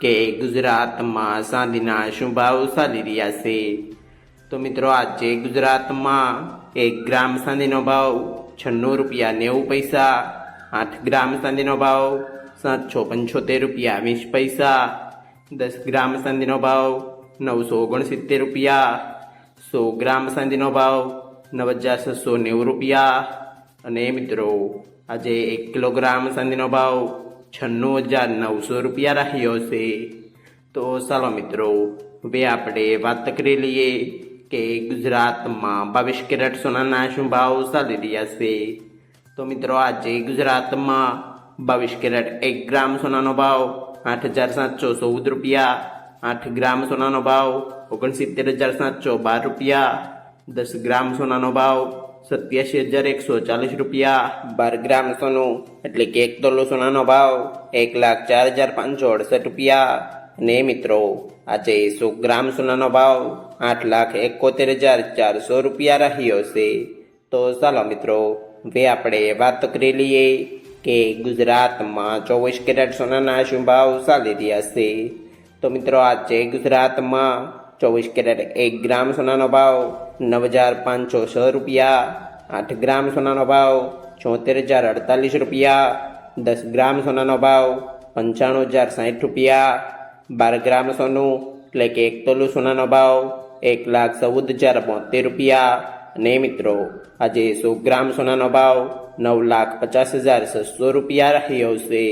કે ગુજરાતમાં ચાંદીના શું ભાવ ચાલી રહ્યા છે? તો મિત્રો, આજે ગુજરાતમાં એક ગ્રામ ચાંદીનો ભાવ છન્નું રૂપિયા નેવું પૈસા, આઠ ગ્રામ ચાંદીનો ભાવ સાતસો પંચોતેર રૂપિયા વીસ પૈસા, દસ ગ્રામ ચાંદીનો ભાવ નવસો ઓગણસિત્તેર રૂપિયા, સો ગ્રામ ચાંદીનો ભાવ નવ હજાર છસો નેવું રૂપિયા. અને મિત્રો, આજે એક કિલોગ્રામ ચાંદીનો ભાવ છન્નું હજાર નવસો રૂપિયા રહ્યો છે. તો ચાલો મિત્રો, હવે આપણે વાત કરી લઈએ કે ગુજરાતમાં બાવીસ કેરેટ સોનાના શું ભાવ ચાલી રહ્યા છે. તો મિત્રો, આજે ગુજરાતમાં બાવીસ કેરેટ એક ગ્રામ સોનાનો ભાવ આઠ હજાર સાતસો ચૌદ રૂપિયા, આઠ ગ્રામ સોનાનો ભાવ ઓગણસિત્તેર હજાર સાતસો બાર રૂપિયા, દસ ગ્રામ સોનાનો ભાવ સત્યાસી હજાર એકસો ચાલીસ રૂપિયા, બાર ગ્રામ સોનું, એટલે કે એક તોલો સોનાનો ભાવ એક લાખ ચાર હજાર પાંચસો અડસઠ રૂપિયા. અને મિત્રો, આજે સો ગ્રામ સોનાનો ભાવ આઠ લાખ એકોતેર હજાર ચારસો રૂપિયા રહ્યો છે. તો ચાલો મિત્રો, હવે આપણે વાત કરી લઈએ કે ગુજરાતમાં ચોવીસ કેરેટ સોનાના શું ભાવ ચાલી રહ્યા છે. તો મિત્રો, આજે ગુજરાતમાં ચોવીસ કેરેટ, એક ગ્રામ સોનાનો ભાવ નવ હજાર પાંચસો છ રૂપિયા, આઠ ગ્રામ સોનાનો ભાવ છોતેર હજાર અડતાલીસ રૂપિયા, દસ ગ્રામ સોનાનો ભાવ પંચાણું હજાર સાઠ રૂપિયા, બાર ગ્રામ સોનું એટલે કે એક તોલું સોનાનો ભાવ એક લાખ ચૌદ હજાર બોતેર રૂપિયા. અને મિત્રો, આજે સો ગ્રામ સોનાનો ભાવ નવ લાખ પચાસ હજાર છસો રૂપિયા રહ્યો છે.